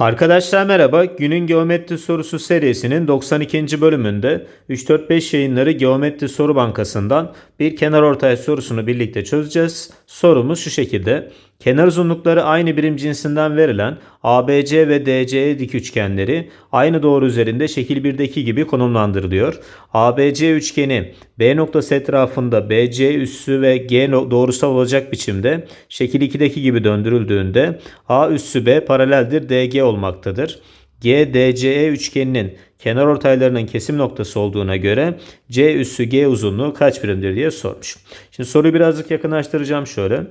Arkadaşlar merhaba. Günün geometri sorusu serisinin 92. bölümünde 3-4-5 yayınları Geometri Soru Bankası'ndan bir kenarortay sorusunu birlikte çözeceğiz. Sorumuz şu şekilde. Kenar uzunlukları aynı birim cinsinden verilen ABC ve DCE dik üçgenleri aynı doğru üzerinde şekil 1'deki gibi konumlandırılıyor. ABC üçgeni B noktası etrafında BC üssü ve G doğrusal olacak biçimde şekil 2'deki gibi döndürüldüğünde A üssü B paraleldir DG olmaktadır. GDCE üçgeninin kenar ortaylarının kesim noktası olduğuna göre C üssü G uzunluğu kaç birimdir diye sormuş. Şimdi soruyu birazcık yakınlaştıracağım şöyle.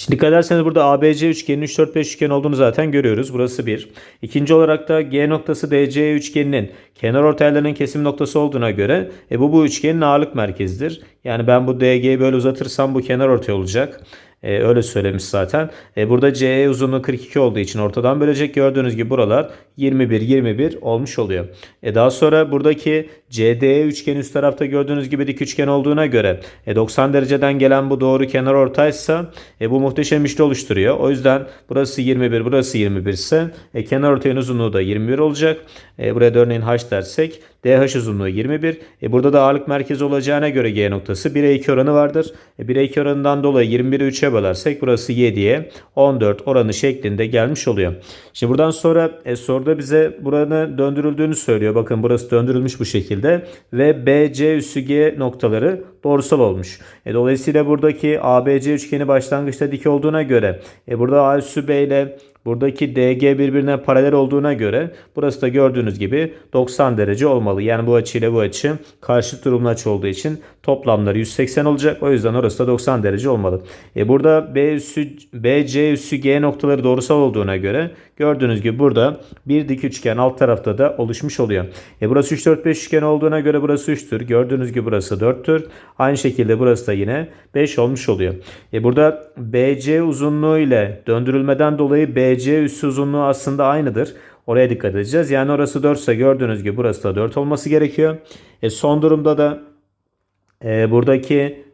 Şimdi dikkat ederseniz burada ABC üçgeninin 3 4 5 üçgen olduğunu zaten görüyoruz. Burası 1. İkinci olarak da G noktası DC üçgeninin kenar ortaylarının kesim noktası olduğuna göre e bu bu üçgenin ağırlık merkezidir. Yani ben bu DG'yi böyle uzatırsam bu kenar ortay olacak. E, öyle söylemiş zaten. E, burada CE uzunluğu 42 olduğu için ortadan bölecek. Gördüğünüz gibi buralar 21 21 olmuş oluyor. E, daha sonra buradaki CDE üçgeni üst tarafta gördüğünüz gibi dik üçgen olduğuna göre e, 90 dereceden gelen bu doğru kenar ortaysa e, bu muhteşem üçlü oluşturuyor. O yüzden burası 21 burası 21 ise e, kenar ortayın uzunluğu da 21 olacak. E, buraya da örneğin h dersek DH uzunluğu 21. E, burada da ağırlık merkezi olacağına göre G noktası 1'e 2 oranı vardır. E, 1'e 2 oranından dolayı 21'i 3'e bölersek burası 7'ye 14 oranı şeklinde gelmiş oluyor. Şimdi buradan sonra e, soruda bize buranın döndürüldüğünü söylüyor. Bakın burası döndürülmüş bu şekilde ve BC üssü G noktaları doğrusal olmuş. E, dolayısıyla buradaki ABC üçgeni başlangıçta dik olduğuna göre e, burada A üssü B ile Buradaki DG birbirine paralel olduğuna göre burası da gördüğünüz gibi 90 derece olmalı. Yani bu açı ile bu açı karşıt durumlu açı olduğu için toplamları 180 olacak. O yüzden orası da 90 derece olmalı. E burada B üssü, BC üssü G noktaları doğrusal olduğuna göre gördüğünüz gibi burada bir dik üçgen alt tarafta da oluşmuş oluyor. E burası 3 4 5 üçgen olduğuna göre burası 3'tür. Gördüğünüz gibi burası 4'tür. Aynı şekilde burası da yine 5 olmuş oluyor. E burada BC uzunluğu ile döndürülmeden dolayı BC üssü uzunluğu aslında aynıdır. Oraya dikkat edeceğiz. Yani orası 4 ise gördüğünüz gibi burası da 4 olması gerekiyor. E son durumda da e, buradaki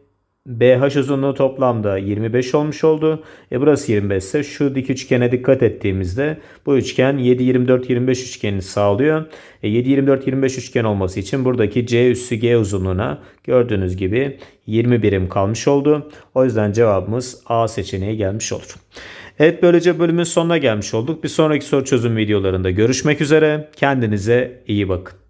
BH uzunluğu toplamda 25 olmuş oldu. E burası 25 ise şu dik üçgene dikkat ettiğimizde bu üçgen 7 24 25 üçgenini sağlıyor. E 7 24 25 üçgen olması için buradaki C üssü G uzunluğuna gördüğünüz gibi 20 birim kalmış oldu. O yüzden cevabımız A seçeneği gelmiş olur. Evet böylece bölümün sonuna gelmiş olduk. Bir sonraki soru çözüm videolarında görüşmek üzere. Kendinize iyi bakın.